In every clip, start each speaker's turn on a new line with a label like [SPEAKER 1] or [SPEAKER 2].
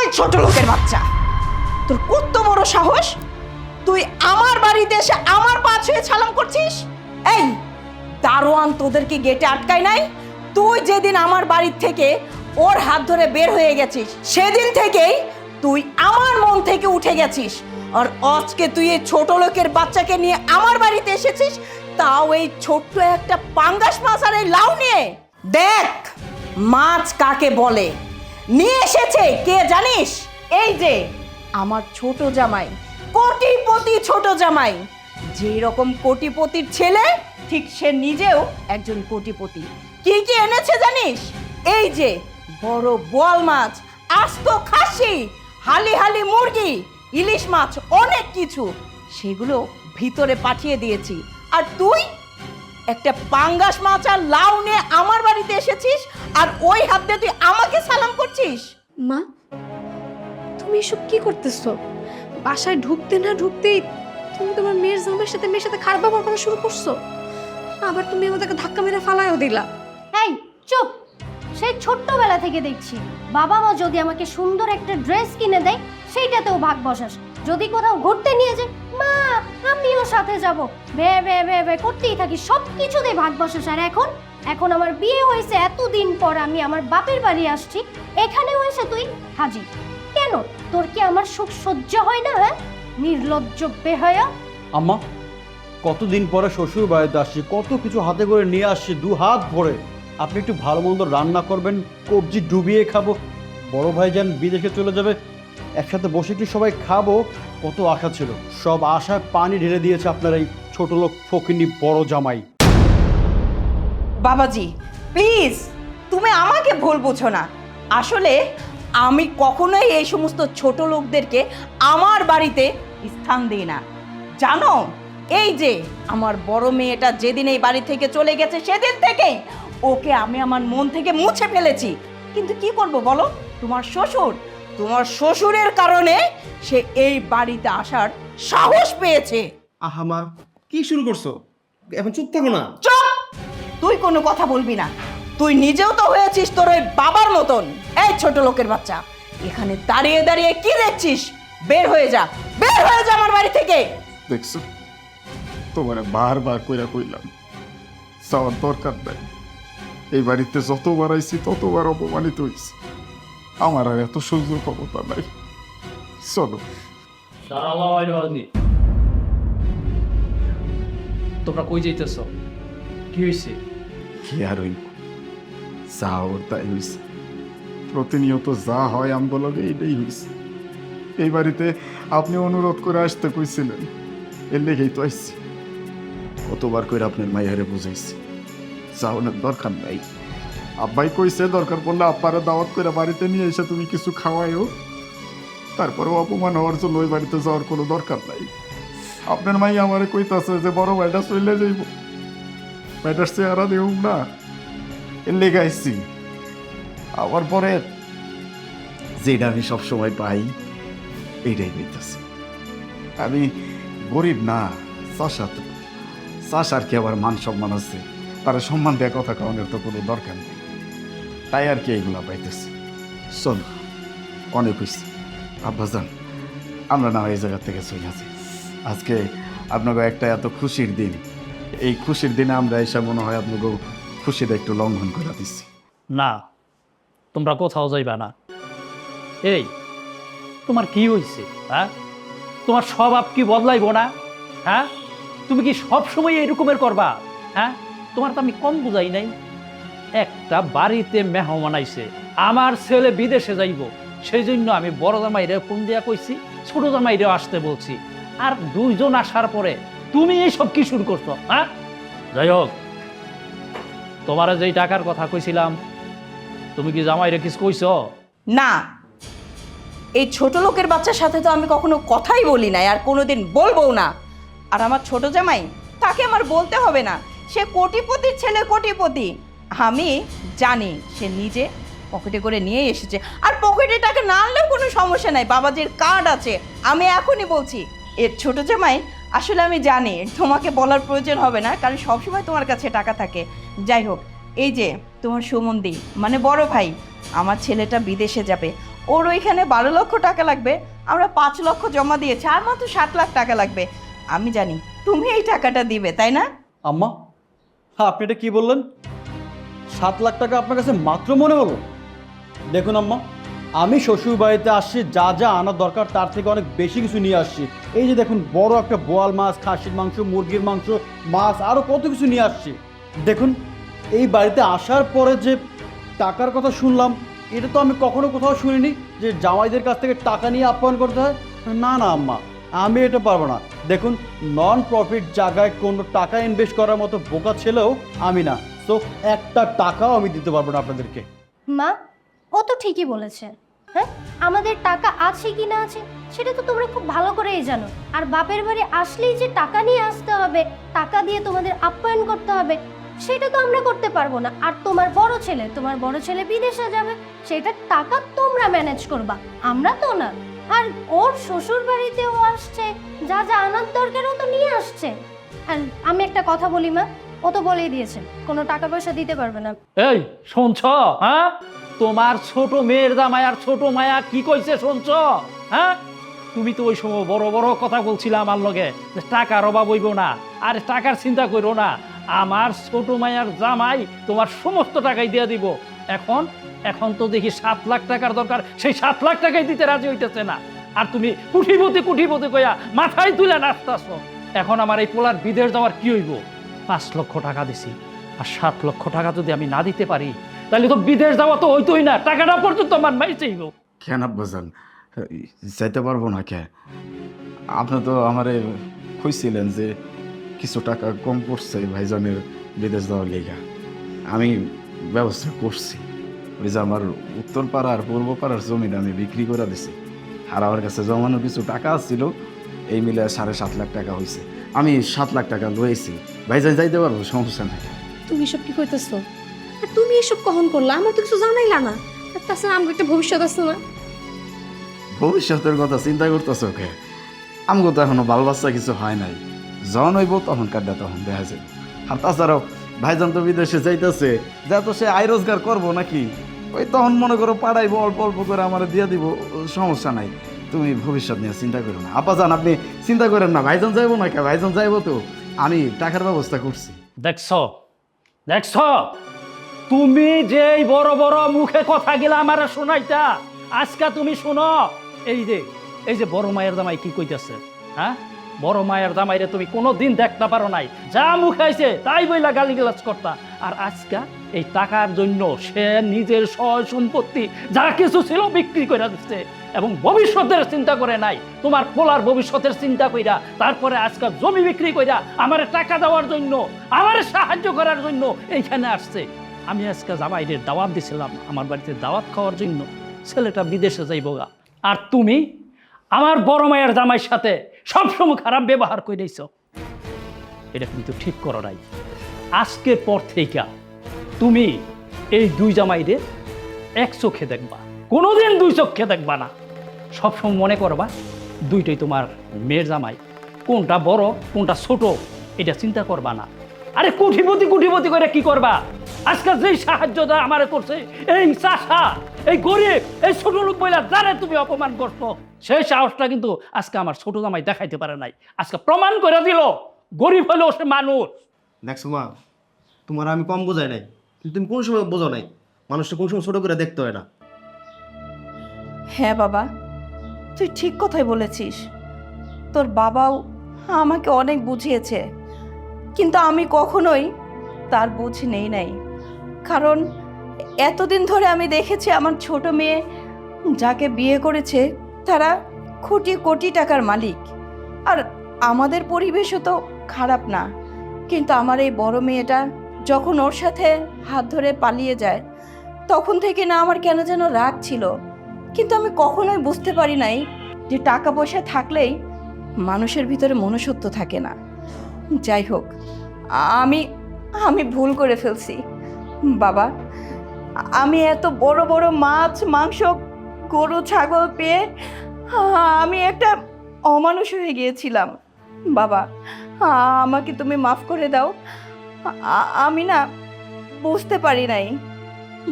[SPEAKER 1] ওই ছোট লোকের বাচ্চা। তোর কত বড় সাহস? তুই আমার বাড়িতে এসে আমার পা ছুঁয়ে ছালাম করছিস? এই, দারোয়ান তোদেরকে গেটে আটকায় নাই? তুই যেদিন আমার বাড়ির থেকে ওর হাত ধরে বের হয়ে গেছিস, সেদিন থেকেই তুই আমার মন থেকে উঠে গেছিস। আর আজকে তুই এই ছোট লোকের বাচ্চাকে নিয়ে আমার বাড়িতে এসেছিস, তাও এই ছোট্ট একটা পাঙ্গাস মাছ আর এই লাউ নিয়ে। দেখ, মাছ কাকে বলে? নিয়ে এসেছে, কে জানিস? এই যে, আমার ছোট জামাই, কোটিপতি ছোট জামাই। যেই রকম কোটিপতির ছেলে, ঠিক সে নিজেও একজন কোটিপতি। কি কি এনেছে জানিস? এই যে, বড় বোয়াল মাছ, আস্ত খাসি, হালি হালি মুরগি, ইলিশ মাছ, অনেক কিছু। সেগুলো ভিতরে পাঠিয়ে দিয়েছি। আর তুই একটা পাঙ্গাস মাছ আর লাউ নিয়ে আমার বাড়িতে এসেছিস আর ওই হাত দিয়ে তুই আমাকে সালাম করছিস?
[SPEAKER 2] মা তুমি এসব কি করতেছো? বাসায় ঢুকতে না ঢুকতেই তুমি তোমার মেয়ের জামাইয়ের সাথে মেয়ের সাথে খারাপ ব্যবহার করা শুরু করছ। আবার তুমি আমাদেরকে ধাক্কা মেরে ফালাইও দিলা।
[SPEAKER 3] এই চুপ! সেই ছোট্টবেলা থেকে দেখছি। বাবা মা যদি আমাকে সুন্দর একটা ড্রেস কিনে দেয় সেইটাতেও ভাগ বসাস। যদি কোথাও ঘুরতে নিয়ে যায়, মা, আমিও সাথে যাব। বে বে বে বে, করতেই থাকি সব কিছুতেই ভাগ বসাস আর এখন এখন আমার বিয়ে হয়েছে, এতদিন পর আমি আমার বাপের বাড়ি আসছি, এখানেও এসে তুই হাজির। কেন? তোর কি আমার সুখ সহ্য হয় না হ্যাঁ? নির্লজ্জ বেহয়া।
[SPEAKER 4] আম্মা, কতদিন পরে শ্বশুর বাড়িতে আসছি, কত কিছু হাতে করে নিয়ে আসছি, দু হাত ভরে। আপনি একটু ভালো মন্দ রান্না করবেন, কবজি ডুবিয়ে খাব। বড় ভাই যান বিদেশে চলে যাবে একসাথে বসে কি সবাই খাব। কত আশা ছিল। সব আশায় পানি ঢেলে দিয়েছে আপনার এই ছোট লোক ফকিনি বড় জামাই।
[SPEAKER 1] বাবাজি প্লিজ তুমি আমাকে ভুল বুঝো না। আসলে আমি কখনোই এই সমস্ত ছোট লোকদেরকে আমার বাড়িতে স্থান দিই না। জানো, এই যে আমার বড় মেয়েটা যেদিন এই বাড়ি থেকে চলে গেছে, সেদিন থেকেই ওকে আমি আমার মন থেকে মুছে ফেলেছি। কিন্তু কি করব বলো? তোমার শ্বশুর তোমার শ্বশুরের কারণে সে এই বাড়িতে আসার সাহস পেয়েছে।
[SPEAKER 5] আহা মা কি শুরু করছ? এখন চুপ থাকো না।
[SPEAKER 1] চুপ! তুই কোনো কথা বলবি না। তুই নিজেও তো হয়েছিস তোর ওই বাবার মতন। এই ছোট লোকের বাচ্চা এখানে দাঁড়িয়ে দাঁড়িয়ে কি দেখছিস? বের হয়ে যা বের হয়ে যা আমার বাড়ি থেকে।
[SPEAKER 6] দেখছ? তোমারে বারবার কইরা কইলাম যাওয়ার দরকার নাই। এই বাড়িতে যতবার আইছি ততবার অপমানিত হইছি। আমার আর এত সহ্য ক্ষমতা নাই। চলো।
[SPEAKER 7] তোমরা কই যাইতেছ? কি হয়েছে
[SPEAKER 6] কি আর হইব? যা ওর তাই হইছে। প্রতিনিয়ত যা হয় আমগুলোকে এইটাই হয়েছে এই বাড়িতে আপনি অনুরোধ করে আসতে কইছিলেন। এর লেগেই তো আইছি। কতবার করে আপনার মাইয়ারে বুঝাইছি। যাওয়ানোর দরকার নাই। আব্বাই কইছে, দরকার পড়লে আব্বারে দাওয়াত করে বাড়িতে নিয়ে এসে তুমি কিছু খাওয়াইও তারপরেও অপমান হওয়ার জন্য ওই বাড়িতে যাওয়ার কোনো দরকার নাই। আপনার মাই আমারে কইতাছে যে, বড় ভাইটা চলে যাইব। ভাইটার চেহারা দেউম না। এর লেগে আইসি আবার পরে যেটা আমি সবসময় পাই, এইটাই পেতেছি আমি গরিব না চাষা তো চাষার কি আবার মান সম্মান আছে। তারা সম্মান দেওয়া কথা কারণের তো কোনো দরকার নেই। তাই আর কি এইগুলা পাইতেছি? চল অনেক হয়েছে আব্বাজান, আমরা না এই জায়গা থেকে চলে আসি। আজকে আপনাকে একটা এত খুশির দিন। এই খুশির দিনে আমরা এসে মনে হয় আপনাকে খুশিটা একটু লঙ্ঘন করে দিচ্ছি।
[SPEAKER 7] না, তোমরা কোথাও যাইবা না। এই, তোমার কি হয়েছে হ্যাঁ? তোমার স্বভাব কি বদলাইব না হ্যাঁ? তুমি কি সব সময় এরকমের করবা হ্যাঁ? তোমার তো আমি কম বুঝাই নাই। একটা বাড়িতে মেহমান আইছে। আমার ছেলে বিদেশে যাইব। সেই জন্য আমি বড় জামাইরে ফোন দিয়া কইছি, ছোট জামাইরেও আসতে বলছি। আর দুইজন আসার পরে তুমি এইসব কি শুরু করছ হ্যাঁ? যাই হোক, তোমার যেই টাকার কথা কইছিলাম, তুমি কি জামাইরে কিছু কইছ?
[SPEAKER 1] না। এই ছোট লোকের বাচ্চার সাথে তো আমি কখনো কথাই বলি নাই, আর কোনোদিন বলব না। আর আমার ছোট জামাই, তাকে আমার বলতে হবে না। সে কোটিপতির ছেলে কোটিপতি। আমি জানি সে নিজে পকেটে করে নিয়ে এসেছে। আর পকেটে টাকা না আনলেও কোনো সমস্যা নাই, বাবাজির কার্ড আছে। আমি এখনই বলছি, এর ছোট জামাই, আসলে আমি জানি, তোমাকে বলার প্রয়োজন হবে না, কারণ সবসময় তোমার কাছে টাকা থাকে। যাই হোক, এই যে তোমার সুমন্দি মানে বড় ভাই, আমার ছেলেটা বিদেশে যাবে। ওর ওইখানে বারো লক্ষ টাকা লাগবে, আমরা পাঁচ লক্ষ জমা দিয়েছি, আর মাত্র ষাট লাখ টাকা লাগবে। আমি জানি, তুমি এই টাকাটা দিবে, তাই না?
[SPEAKER 4] আম্মা হ্যাঁ আপনি এটা কি বললেন? সাত লাখ টাকা আপনার কাছে মাত্র মনে হলো? দেখুন আম্মা, আমি শ্বশুর বাড়িতে আসছি, যা যা আনার দরকার তার থেকে অনেক বেশি কিছু নিয়ে আসছি। এই যে দেখুন, বড় একটা বোয়াল মাছ, খাসির মাংস, মুরগির মাংস, মাছ আরও কত কিছু নিয়ে আসছি। দেখুন, এই বাড়িতে আসার পরে যে টাকার কথা শুনলাম, এটা তো আমি কখনো কোথাও শুনিনি যে জামাইদের কাছ থেকে টাকা নিয়ে আপ্যায়ন করতে হয়। না না আম্মা, আমি এটা পারব না। দেখুন নন প্রফিট জায়গায় কোনো টাকা ইনভেস্ট করার মতো বোকা ছেলেও আমি না। তো একটা টাকাও আমি দিতে পারব না আপনাদেরকে।
[SPEAKER 3] মা, ও তো ঠিকই বলেছে। হ্যাঁ? আমাদের টাকা আছে কি না আছে, সেটা তো তোমরা খুব ভালো করেই জানো। আর বাপের বাড়ি আসলেই যে টাকা নিয়ে আসতে হবে, টাকা দিয়ে তোমাদের আপ্যায়ন করতে হবে, সেটা তো আমরা করতে পারব না। আর তোমার বড় ছেলে, তোমার বড় ছেলে বিদেশে যাবে সেটা টাকা তোমরা ম্যানেজ করবা, আমরা তো না। আর ওর শ্বশুর বাড়িতেও আসছে, যা যা আনার দরকারও তো নিয়ে আসছে। আর আমি একটা কথা বলি, মা। ও তো বলেই দিয়েছে, কোনো টাকা পয়সা দিতে পারবে না।
[SPEAKER 7] এই, শুনছ? হ্যাঁ? তোমার ছোট মেয়ের আর ছোট মায়া কি কইছে শুনছ? হ্যাঁ? তুমি তো ওই সময় বড় বড় কথা বলছিলে আমার লগে, যে টাকার অভাব হইব না, আর টাকার চিন্তা করো না। আমার ছোট মায়ার জামাই তোমার সমস্ত টাকাই দিয়ে দিব। এখন এখন তো দেখি সাত লাখ টাকার দরকার, সেই সাত লাখ টাকাই দিতে রাজি হইতেছে না। আর তুমি কুঠিপতি কুঠিপতি কইয়া মাথায় তুলে নাচতাছ। এখন আমার এই পোলার বিদেশ যাওয়ার কি হইব? পাঁচ লক্ষ টাকা দিছি। আর সাত লক্ষ টাকা যদি আমি না দিতে পারি, তাহলে তো বিদেশ যাওয়া তো হইতোই না। টাকাটা পর্যন্ত আমার মাই চাইব
[SPEAKER 6] কেন আব্বাজান? যাইতে পারব না কে? আপনি তো আমারে খুঁজছিলেন যে কিছু টাকা কম পড়ছে ভাইজানের বিদেশ যাওয়ার লেগা। আমি ব্যবস্থা করছি। ওই যে আমার উত্তর পাড়ার পূর্ব পাড়ার জমিটা আমি বিক্রি করে দিছি। আর আমার কাছে জমানো কিছু টাকা ছিল, এই মিলে সাড়ে সাত লাখ টাকা হয়েছে আমি সাত লাখ টাকা লয়েছি ভাইজান যাইতে পারব সমস্যা নাই।
[SPEAKER 2] তুমি এসব কি করতেছো আর তুমি এসব কখন করলা? আমার তো কিছু জানাইলা না। আর তাছাড়া আমার একটা ভবিষ্যৎ আছে না।
[SPEAKER 6] ভবিষ্যতের কথা চিন্তা করতেছ ওকে আমগো তো এখনও বাল বাচ্চা কিছু হয় নাই। যখন হইব তখন কাটটা তখন দেখা যায় আর তাছাড়াও ভাইজান তো বিদেশে যাইতেছে। যা তো সে আয় রোজগার করব নাকি? ওই তখন মনে করো পাড়াইবো অল্প অল্প করে আমার দিয়ে দিব সমস্যা নাই। তুমি ভবিষ্যৎ নিয়ে চিন্তা করো না। আপা যান, আপনি চিন্তা করেন না, ভাইজান যাইবো না কে? ভাইজান যাইবো তো। আমি টাকার ব্যবস্থা করছি।
[SPEAKER 7] দেখছ? দেখছ? তুমি যে বড় বড় মুখে কথা গেলা আমার শোনাইতা, আজকে তুমি শোনো, এই যে এই যে বড় মায়ের দামাই কি কইতাছে হ্যাঁ? বড় মায়ের জামাইরে তুমি কোনো দিন দেখতে পারো নাই। যা মুখ আইছে, তাই বইলা গালি গালাজ করতা। আর আজকা এই টাকার জন্য সে নিজের সয় সম্পত্তি যা কিছু ছিল বিক্রি করে দিচ্ছে এবং ভবিষ্যতের চিন্তা করে নাই। তোমার পোলার ভবিষ্যতের চিন্তা কইরা, তারপরে আজকে জমি বিক্রি কইরা আমার টাকা দেওয়ার জন্য, আমার সাহায্য করার জন্য এইখানে আসছে। আমি আজকে জামাইদের দাওয়াত দিছিলাম, আমার বাড়িতে দাওয়াত খাওয়ার জন্য। ছেলেটা বিদেশে যাইবগা আর তুমি, আমার বড় মায়ের জামাইয়ের সাথে সবসময় খারাপ ব্যবহার করেছ এটা কিন্তু ঠিক করো নাই। আজকের পর থেকে তুমি এই দুই জামাইরে এক চোখে দেখবা। কোনোদিন দুই চোখে দেখবা না। সবসময় মনে করবা দুইটাই তোমার মেয়ের জামাই। কোনটা বড় কোনটা ছোট এটা চিন্তা করবা না। আরে কুঠিপতি কুঠিপতি করে কি করবা? আজকাল যেই সাহায্যটা আমারে করছে এই চাষা এই গরিব এই ছোট লোক বইলা যারে তুমি অপমান করছ সেই সাহসটা কিন্তু আজকে আমার ছোট জামাই দেখাইতে পারে নাই। আজকে প্রমাণ করে দিল গরিব হলেও সে মানুষ।
[SPEAKER 5] দেখছ মা তোমার আমি কম বোঝাই নাই কিন্তু তুমি কোন সময় বোঝো নাই? মানুষটা কোন সময় ছোট করে দেখতে হয় না।
[SPEAKER 1] হ্যাঁ বাবা তুই ঠিক কথাই বলেছিস। তোর বাবাও আমাকে অনেক বুঝিয়েছে। কিন্তু আমি কখনোই তার বুঝ নেই নাই। কারণ এতদিন ধরে আমি দেখেছি আমার ছোট মেয়ে যাকে বিয়ে করেছে, তারা কোটি কোটি টাকার মালিক। আর আমাদের পরিবেশও তো খারাপ না। কিন্তু আমার এই বড় মেয়েটা যখন ওর সাথে হাত ধরে পালিয়ে যায়, তখন থেকে না আমার কেন যেন রাগ ছিল। কিন্তু আমি কখনোই বুঝতে পারি নাই যে টাকা পয়সা থাকলেই মানুষের ভিতরে মনুষ্যত্ব থাকে না। যাই হোক, আমি আমি ভুল করে ফেলছি। বাবা, আমি এত বড় বড় মাছ, মাংস, গরু, ছাগল পেয়ে আমি একটা অমানুষ হয়ে গিয়েছিলাম। বাবা, আমাকে তুমি মাফ করে দাও। আমি না বুঝতে পারি নাই।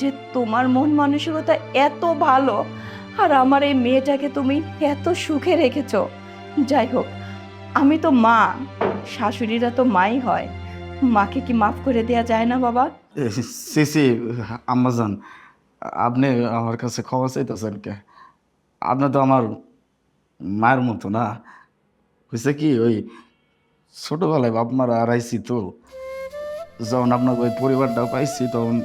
[SPEAKER 1] যে তোমার মন মানসিকতা এত ভালো আর আমার এই মেয়েটাকে তুমি এত সুখে রেখেছ। যাই হোক, আমি তো মা, শাশুড়িরা তো মাই হয়। মাকে কি মাফ করে দেয়া যায় না, বাবা?
[SPEAKER 6] সিসি আম্মাজান, আপনি আমার কাছে ক্ষমা চাইতেছেন কে? আপনি তো আমার মায়ের মতো না। হয়েছে কি, ওই ছোটোবেলায় বাপ মারা হারাইছি তো, যখন আপনার ওই পরিবারটা পাইছি, তখন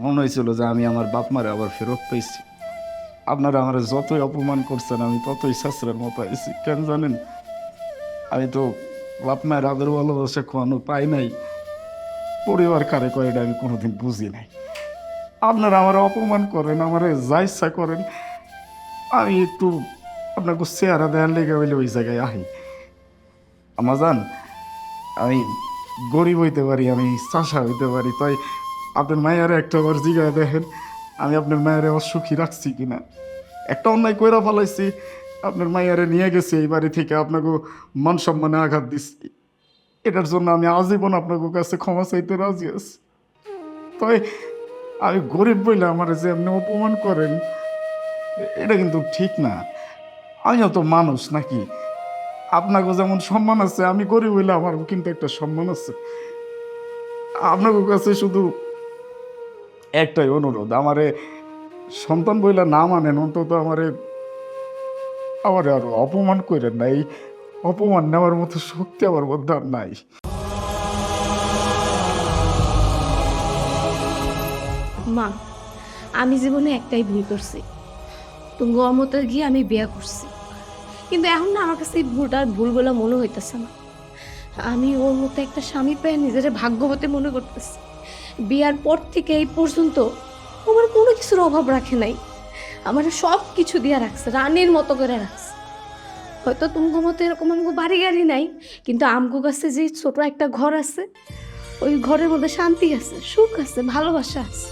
[SPEAKER 6] মনে হয়েছিল যে আমি আমার বাপ মারে আবার ফেরত পেয়েছি আপনারা আমার যতই অপমান করছেন, আমি ততই শাস্ত্রের মতো আইছি। কেন জানেন? আমি তো বাপ মায়ের আদর ভালোবাসা খোয়ানো পাই নাই। পরিবার কারে এটা আমি কোনোদিন বুঝি নাই। আপনারা আমার অপমান করেন, আমার যা ইচ্ছা করেন। আমি একটু আপনাকে চেহারা দেওয়ার লেগে হইলে ওই জায়গায় আহি। আমার জান, আমি গরিব হইতে পারি, আমি চাষা হইতে পারি, তাই আপনার মায়ের একটা বার জিগায় দেখেন, আমি আপনার মায়ের অসুখী রাখছি কিনা। একটা অন্যায় কইরা ফেলাইছি, আপনার মায়েরে নিয়ে গেছি এই বাড়ি থেকে, আপনাকে মান সম্মানে আঘাত দিচ্ছি। এটার জন্য আমি আজীবন আপনার কাছে ক্ষমা চাইতে রাজি আছি। তাই আমি গরিব বইলে আমার যে আপনি অপমান করেন, এটা কিন্তু ঠিক না। আমিও তো মানুষ নাকি? আপনাকে যেমন সম্মান আছে, আমি গরিব হইলে আমার কিন্তু একটা সম্মান আছে। আপনার কাছে শুধু একটাই অনুরোধ, আমারে সন্তান বইলা না মানেন, অন্তত আমারে, আমার আর অপমান করেন না এই অপমান নেওয়ার মতো শক্তি আমার মধ্যে আর নাই।
[SPEAKER 2] মা, আমি জীবনে একটাই ভুল করছি। তুমি অমতে গিয়ে আমি বিয়ে করছি। কিন্তু এখন না আমার কাছে এই ভুলটা ভুল বলে মনে হইতেছে না। আমি ওর মতো একটা স্বামী পেয়ে নিজের ভাগ্যবতী মনে করতেছি। বিয়ার পর থেকে এই পর্যন্ত আমার কোনো কিছুর অভাব রাখে নাই। আমার সব কিছু দিয়ে রাখছে, রানের মতো করে রাখছে। হয়তো তুমগো মতো এরকম আমগো বাড়ি গাড়ি নাই, কিন্তু আমগো কাছে যে ছোট একটা ঘর আছে, ওই ঘরের মধ্যে শান্তি আছে, সুখ আছে, ভালোবাসা আছে।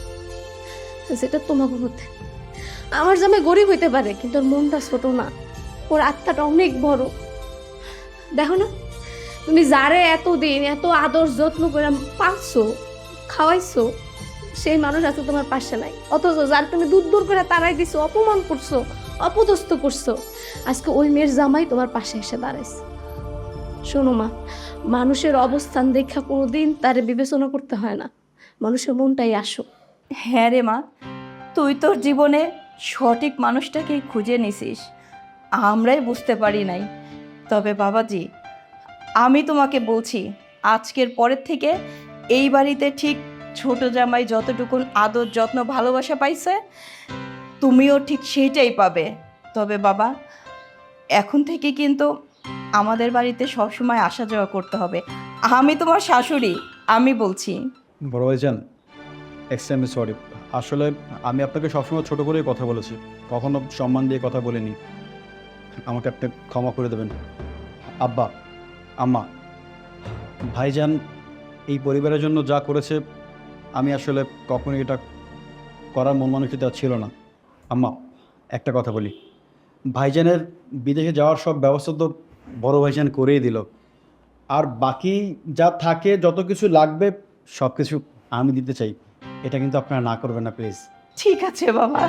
[SPEAKER 2] সেটা তোমাকে মধ্যে। আমার জামে গরিব হইতে পারে, কিন্তু ওর মনটা ছোট না। ওর আত্মাটা অনেক বড়। দেখো না, তুমি যারে এতদিন এত আদর যত্ন করে পাচ্ছো খাওয়াইছো, সেই মানুষ আছে তোমার পাশে নাই। অথচ যার তুমি দূর দূর করে তারাই দিছো, অপমান করছ, অপদস্থ করছ। আজকে ওই মেয়ের জামাই তোমার পাশে এসে দাঁড়াইছে। শোনো মা, মানুষের অবস্থান দেখা কোনোদিন তার বিবেচনা করতে হয় না। মানুষের মনটাই আসো
[SPEAKER 1] হ্যাঁ রে মা, তুই তোর জীবনে সঠিক মানুষটাকেই খুঁজে নিছিস। আমরাই বুঝতে পারি নাই। তবে বাবাজি, আমি তোমাকে বলছি, আজকের পরের থেকে এই বাড়িতে ঠিক ছোট জামাই যতটুকুন আদর, যত্ন, ভালোবাসা পাইছে, তুমিও ঠিক সেইটাই পাবে। তবে বাবা, এখন থেকে কিন্তু আমাদের বাড়িতে সবসময় আসা যাওয়া করতে হবে। আমি তোমার শাশুড়ি, আমি বলছি।
[SPEAKER 4] বড় ভাইজান এক্সট্রিমলি সরি আসলে আমি আপনাকে সবসময় ছোট করেই কথা বলেছি। কখনো সম্মান দিয়ে কথা বলিনি। আমাকে আপনি ক্ষমা করে দেবেন। আব্বা, আম্মা, ভাইজান এই পরিবারের জন্য যা করেছে, আমি আসলে কখনোই এটা করার মন মানসিকতা ছিল না। আম্মা, একটা কথা বলি। ভাইজানের বিদেশে যাওয়ার সব ব্যবস্থা তো বড় ভাইজান করেই দিল। আর বাকি যা থাকে, যত কিছু লাগবে সব কিছু আমি দিতে চাই। এটা কিন্তু আপনারা না করবেন না, প্লিজ।
[SPEAKER 1] ঠিক আছে, বাবা।